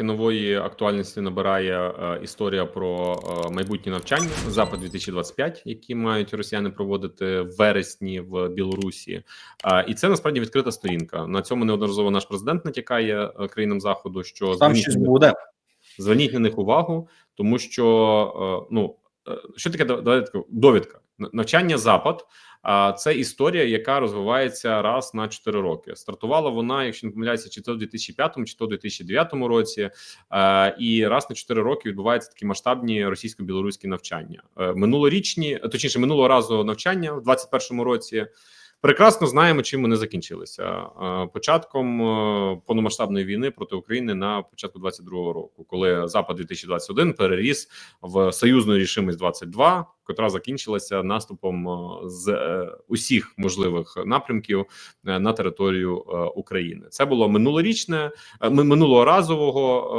таки нової актуальності набирає е, історія про е, майбутнє навчання запад 2025 які мають росіяни проводити в вересні в Білорусі. Е, і це насправді відкрита сторінка. На цьому неодноразово наш президент натякає е, країнам заходу, що Там щось на буде. зверніть на них увагу, тому що е, ну е, що таке довідка навчання запад. А це історія, яка розвивається раз на 4 роки. Стартувала вона, якщо не помиляюся, чи то в 2005, чи то в 2009 році. І раз на 4 роки відбуваються такі масштабні російсько-білоруські навчання. Е, минулорічні, точніше, минулого разу навчання в 2021 році. Прекрасно знаємо, чим вони закінчилися початком е, повномасштабної війни проти України на початку 22-го року, коли Запад 2021 переріс в союзну рішимість 22 котра закінчилася наступом е, з е, усіх можливих напрямків на територію України. Це було минулорічне, ми- минулоразового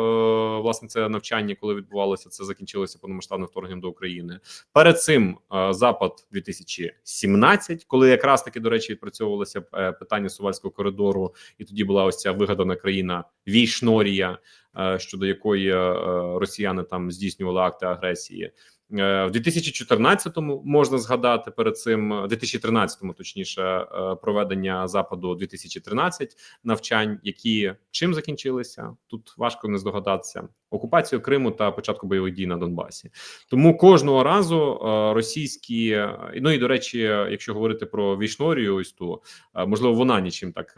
е, власне це навчання, коли відбувалося. Це закінчилося повномасштабним вторгненням до України. Перед цим запад 2017, коли якраз таки до речі відпрацьовувалося е, питання сувальського коридору, і тоді була ось ця вигадана країна Війшнорія, е, щодо якої е, росіяни там здійснювали акти агресії. В 2014-му можна згадати перед цим, е, 2013-му, точніше, проведення западу 2013 навчань, які чим закінчилися? Тут важко не здогадатися окупацією Криму та початку бойових дій на Донбасі. Тому кожного разу е, російські, е, ну і до речі, якщо говорити про Вішнорію, ось ту е, можливо, вона нічим так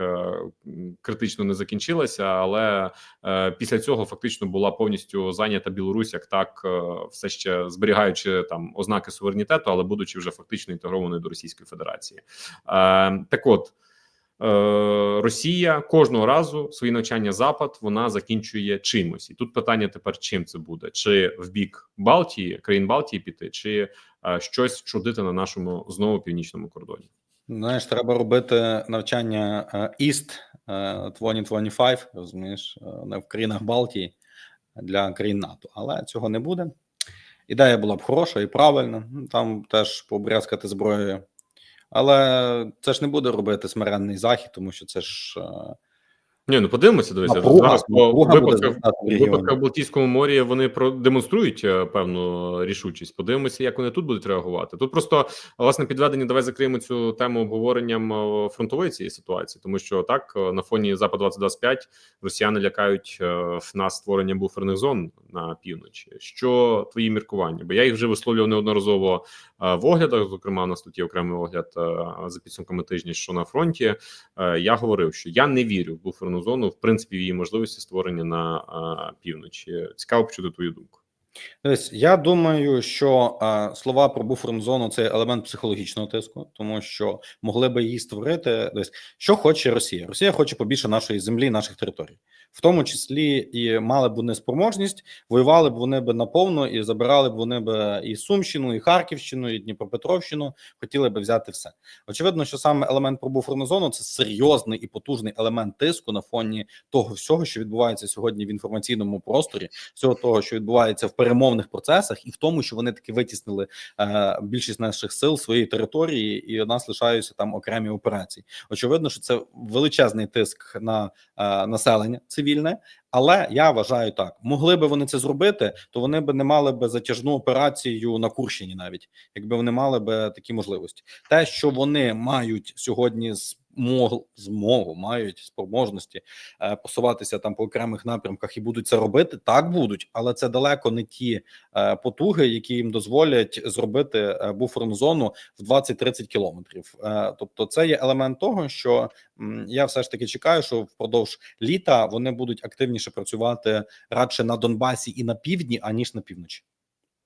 критично не закінчилася, але після цього фактично була повністю зайнята Білорусь, як так все ще зберігаючи там ознаки суверенітету, але будучи вже фактично інтегрованою до Російської Федерації. Так от. Е, Росія кожного разу свої навчання запад вона закінчує чимось, і тут питання тепер: чим це буде? Чи в бік Балтії, країн Балтії піти, чи е, щось вчудити на нашому знову північному кордоні? Знаєш, треба робити навчання е, East е, 2025, розумієш, не в країнах Балтії для країн НАТО, але цього не буде. Ідея була б хороша і правильна. Там теж побрязкати зброєю. Але це ж не буде робити смиренний захід, тому що це ж е, Ні, ну подивимося. Напруга, зараз по випадках в в в Балтійському морі. Вони продемонструють е, певну рішучість. Подивимося, як вони тут будуть реагувати. Тут просто власне підведення. Давай закриємо цю тему обговоренням е, фронтової цієї ситуації, тому що так на фоні запад 2025 росіяни лякають е, нас створенням буферних зон на півночі. Що твої міркування? Бо я їх вже висловлював неодноразово в оглядах. Зокрема, у нас тут є окремий огляд е, за підсумками тижня, що на фронті. Е, Я говорив, що я не вірю в буферну зону, в принципі, в її можливості створення на е, півночі. Цікаво почути твою думку. Я думаю, що е, слова про буферну зону це елемент психологічного тиску, тому що могли би її створити. Ось що хоче Росія? Росія хоче побільше нашої землі, наших територій, в тому числі і мали б вони спроможність, воювали б вони б наповну і забирали б вони б і Сумщину, і Харківщину, і Дніпропетровщину. Хотіли би взяти все. Очевидно, що саме елемент про буферну зону це серйозний і потужний елемент тиску на фоні того всього, що відбувається сьогодні в інформаційному просторі, всього того, що відбувається в перемовних процесах, і в тому, що вони таки витіснили е, більшість наших сил своєї території, і у нас лишаються там окремі операції. Очевидно, що це величезний тиск на е, населення цивільне. Але я вважаю так: могли би вони це зробити, то вони би не мали би затяжну операцію на Курщині, навіть якби вони мали би такі можливості. Те, що вони мають сьогодні змогу, змогу мають спроможності е, посуватися там по окремих напрямках і будуть це робити, так будуть, але це далеко не ті е, потуги, які їм дозволять зробити е, буферну зону в 20-30 кілометрів. Е, тобто, це є елемент того, що м, я все ж таки чекаю, що впродовж літа вони будуть активніше працювати радше на Донбасі і на півдні, аніж на півночі.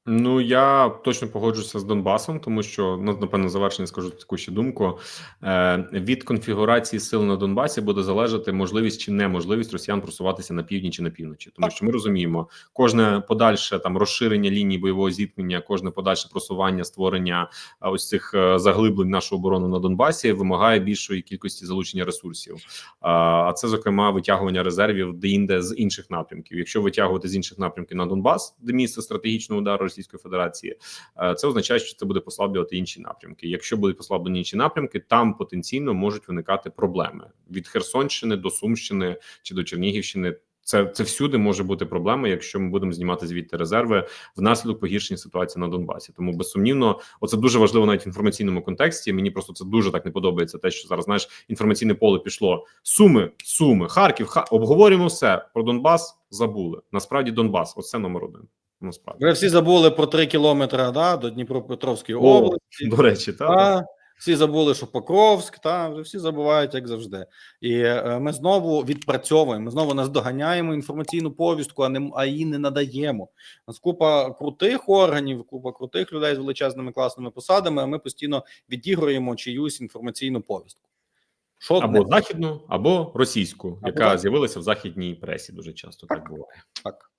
Ну я точно погоджуся з Донбасом, тому що ну напевно завершення скажу таку ще думку. Е, від конфігурації сил на Донбасі буде залежати можливість чи неможливість росіян просуватися на півдні чи на півночі, тому що ми розуміємо, кожне подальше там розширення лінії бойового зіткнення, кожне подальше просування створення ось цих е, заглиблень нашої оборони на Донбасі вимагає більшої кількості залучення ресурсів. А а це зокрема витягування резервів де-інде з інших напрямків. Якщо витягувати з інших напрямків на Донбас, де місце стратегічного удару Російської Федерації, е, це означає, що це буде послаблювати інші напрямки. Якщо будуть послаблені інші напрямки, там потенційно можуть виникати проблеми від Херсонщини до Сумщини чи до Чернігівщини. Це це всюди може бути проблема, якщо ми будемо знімати звідти резерви внаслідок погіршення ситуації на Донбасі. Тому безсумнівно, оце дуже важливо навіть в інформаційному контексті. Мені просто це дуже так не подобається. Те, що зараз знаєш, інформаційне поле пішло суми, суми, Харків, ха обговорюємо все про Донбас. Забули насправді Донбас. Оце номер один. Насправді Ви всі забули про три кілометри да, до Дніпропетровської О, області. до речі, та, та. Всі забули, що Покровськ, та вже всі забувають, як завжди. І е, ми знову відпрацьовуємо. Ми знову наздоганяємо інформаційну повістку, а не а її не надаємо. Нас купа крутих органів, купа крутих людей з величезними класними посадами. А ми постійно відігруємо чиюсь інформаційну повістку. Що або не західну, або російську, Або яка так. з'явилася в західній пресі. Дуже часто так, Так. буває. так?